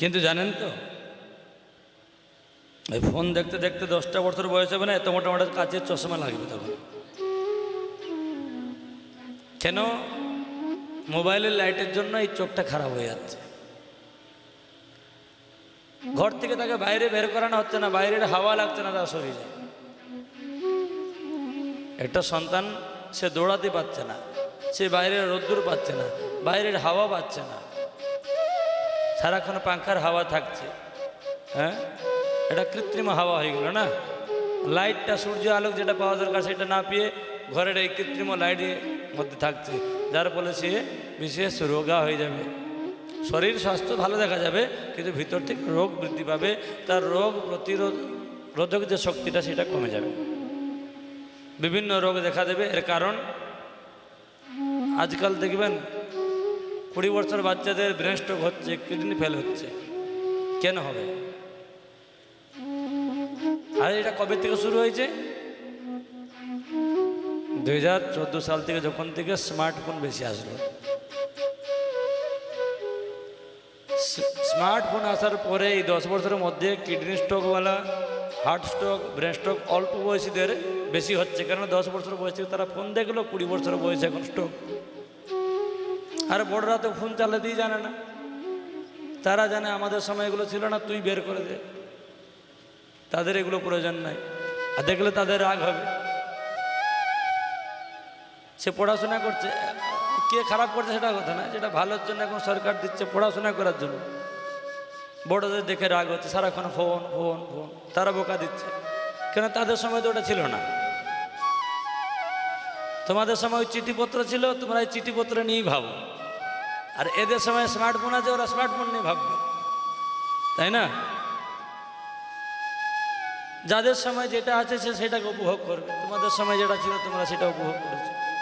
কিন্তু জানেন তো, এই ফোন দেখতে দেখতে দশটা বছর বয়স হবে না, এত মোটামুটি কাচের চশমা লাগবে তখন। কেন? মোবাইলের লাইটের জন্য এই চোখটা খারাপ হয়ে যাচ্ছে। ঘর থেকে তাকে বাইরে বের করানো হচ্ছে না, বাইরের হাওয়া লাগছে না, তার শরীরে। একটা সন্তান সে দৌড়াতে পারছে না, সে বাইরের রোদ্দুর পাচ্ছে না, বাইরের হাওয়া পাচ্ছে না। সারাক্ষণ পাঙ্খার হাওয়া থাকছে। হ্যাঁ? এটা কৃত্রিম হাওয়া হয়ে গেল না? লাইটটা, সূর্য আলোক যেটা পাওয়া দরকার সেটা না পেয়ে ঘরের এই কৃত্রিম লাইটের মধ্যে থাকছে। যার ফলে সে বিশেষ রোগা হয়ে যাবে। শরীর, স্বাস্থ্য ভালো দেখা যাবে, কিন্তু ভিতর থেকে রোগ বৃদ্ধি পাবে। তার রোগ প্রতিরোধ, রোধক যে শক্তিটা সেটা কমে যাবে। বিভিন্ন রোগ দেখা দেবে। এর কারণ? আজকাল দেখবেন কুড়ি বছর বাচ্চাদের ব্রেন স্ট্রোক হচ্ছে কিডনি ফেল হচ্ছে। কেন হবে? আর এটা কবে থেকে শুরু হয়েছে? দুই হাজার চোদ্দ সাল থেকে যখন থেকে স্মার্টফোন বেশি আসলো। স্মার্টফোন আসার পরে এই দশ বছরের মধ্যে কিডনি স্ট্রোকওয়ালা হার্ট স্ট্রোক ব্রেন স্ট্রোক অল্প বয়সীদের বেশি হচ্ছে। কারণ দশ বছর বয়স থেকে তারা ফোন দেখল, কুড়ি বছর বয়সে এখন স্ট্রোক আর বড়রা তো ফোন চালাতেই জানে না। তারা জানে আমাদের সময় এগুলো ছিল না, তুই বের করে দে। তাদের এগুলো প্রয়োজন নাই। আর দেখলে তাদের রাগ হবে। সে পড়াশোনা করছে। কে খারাপ করছে সেটা কথা না, যেটা ভালোর জন্য এখন সরকার দিচ্ছে পড়াশোনা করার জন্য। বড়দের দেখে রাগ হচ্ছে, সারাক্ষণ ফোন ফোন ফোন, তারা বোকা দিচ্ছে। কেন তাদের সময় তো ওটা ছিল না। তোমাদের সময় ওই চিঠিপত্র ছিল, তোমরা এই চিঠিপত্র নিয়েই ভাবো। আর এদের সময় স্মার্টফোন আছে, ওরা স্মার্টফোন নিয়ে ভাববে। তাই না? যাদের সময় যেটা আছে সে সেটাকে উপভোগ করবে। তোমাদের সময় যেটা ছিল, তোমরা সেটা উপভোগ করেছ।